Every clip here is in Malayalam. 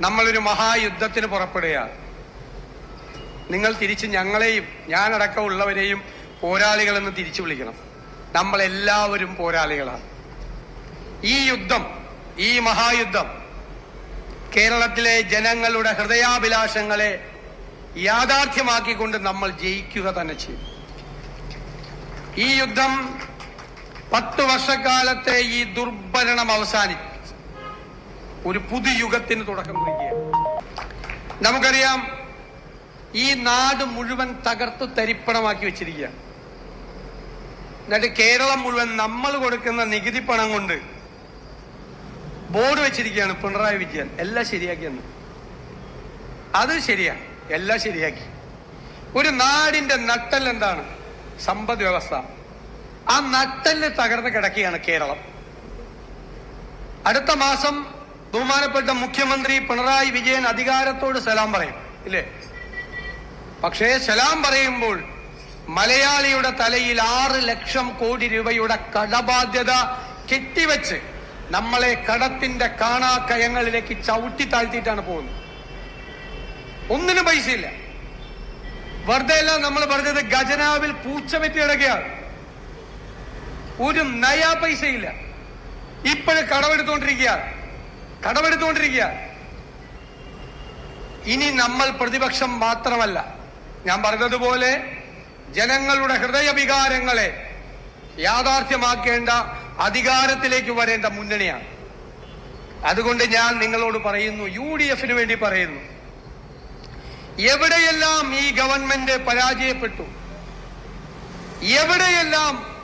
നമ്മളൊരു മഹായുദ്ധത്തിന് പുറപ്പെടുകയാണ് നിങ്ങൾ തിരിച്ച് ഞങ്ങളെയും ഞാനടക്കമുള്ളവരെയും പോരാളികളെന്ന് തിരിച്ചു വിളിക്കണം. നമ്മളെല്ലാവരും പോരാളികളാണ്. ഈ യുദ്ധം ഈ മഹായുദ്ധം കേരളത്തിലെ ജനങ്ങളുടെ ഹൃദയാഭിലാഷങ്ങളെ യാഥാർത്ഥ്യമാക്കിക്കൊണ്ട് നമ്മൾ ജയിക്കുക തന്നെ ചെയ്യും. ഈ യുദ്ധം പത്ത് വർഷക്കാലത്തെ ഈ ദുർഭരണം അവസാനിപ്പിച്ച് ഒരു പുതുയുഗത്തിന് തുടക്കം കുറിക്കുകയാണ്. നമുക്കറിയാം ഈ നാട് മുഴുവൻ തകർത്ത് തരിപ്പണമാക്കി വെച്ചിരിക്കുകയാണ്. എന്നിട്ട് കേരളം മുഴുവൻ നമ്മൾ കൊടുക്കുന്ന നികുതി പണം കൊണ്ട് ബോർഡ് വെച്ചിരിക്കുകയാണ് പിണറായി വിജയൻ. എല്ലാം ശരിയാക്കിയെന്ന് അത് ശരിയാണ്. എല്ലാം ശരിയാക്കി. ഒരു നാടിന്റെ നട്ടൽ എന്താണ്? സമ്പദ് വ്യവസ്ഥ. ആ നട്ടൽ തകർന്ന് കിടക്കുകയാണ് കേരളം. അടുത്ത മാസം ബഹുമാനപ്പെട്ട മുഖ്യമന്ത്രി പിണറായി വിജയൻ അധികാരത്തോട് സലാം പറയും. ഇല്ലേ? പക്ഷേ സലാം പറയുമ്പോൾ മലയാളിയുടെ തലയിൽ ആറ് ലക്ഷം കോടി രൂപയുടെ കടബാധ്യത കെട്ടിവെച്ച് നമ്മളെ കടത്തിന്റെ കാണാക്കയങ്ങളിലേക്ക് ചവിട്ടി താഴ്ത്തിയിട്ടാണ് പോകുന്നത്. ഒന്നിനും പൈസയില്ല. വെറുതെ അല്ല നമ്മൾ പറഞ്ഞത് ഖജനാവിൽ പൂച്ച വെറ്റി കിടക്കുകയാണ് ഒരു നയാ പൈസയില്ല. ഇപ്പോഴും കടമെടുത്തുകൊണ്ടിരിക്കുക കടമെടുത്തുകൊണ്ടിരിക്കുക. ഇനി നമ്മൾ പ്രതിപക്ഷം മാത്രമല്ല. ഞാൻ പറഞ്ഞതുപോലെ ജനങ്ങളുടെ ഹൃദയവികാരങ്ങളെ യാഥാർത്ഥ്യമാക്കേണ്ട അധികാരത്തിലേക്ക് വരേണ്ട മുന്നണിയാണ്. അതുകൊണ്ട് ഞാൻ നിങ്ങളോട് പറയുന്നു യു ഡി എഫിന് വേണ്ടി പറയുന്നു. എവിടെയെല്ലാം ഈ ഗവൺമെന്റ് പരാജയപ്പെട്ടു? എവിടെയെല്ലാം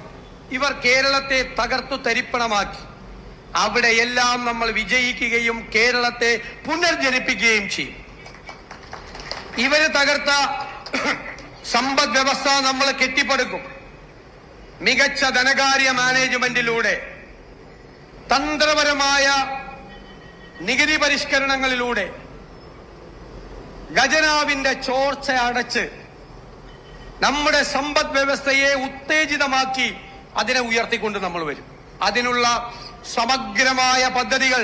ഇവർ കേരളത്തെ തകർത്തു തരിപ്പണമാക്കി? അവിടെയെല്ലാം നമ്മൾ വിജയിക്കുകയും കേരളത്തെ പുനർജനിപ്പിക്കുകയും ചെയ്യും. ഇവർ തകർത്ത സമ്പദ് വ്യവസ്ഥ നമ്മൾ കെട്ടിപ്പടുക്കും. മികച്ച ധനകാര്യ മാനേജ്മെന്റിലൂടെ തന്ത്രപരമായ നികുതി പരിഷ്കരണങ്ങളിലൂടെ ഖജനാവിന്റെ ചോർച്ച അടച്ച് നമ്മുടെ സമ്പദ് വ്യവസ്ഥയെ ഉത്തേജിതമാക്കി അതിനെ ഉയർത്തിക്കൊണ്ട് നമ്മൾ വരും. അതിനുള്ള സമഗ്രമായ പദ്ധതികൾ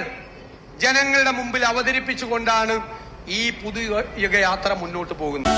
ജനങ്ങളുടെ മുമ്പിൽ അവതരിപ്പിച്ചുകൊണ്ടാണ് ഈ പുതിയ യുഗയാത്ര മുന്നോട്ട് പോകുന്നത്.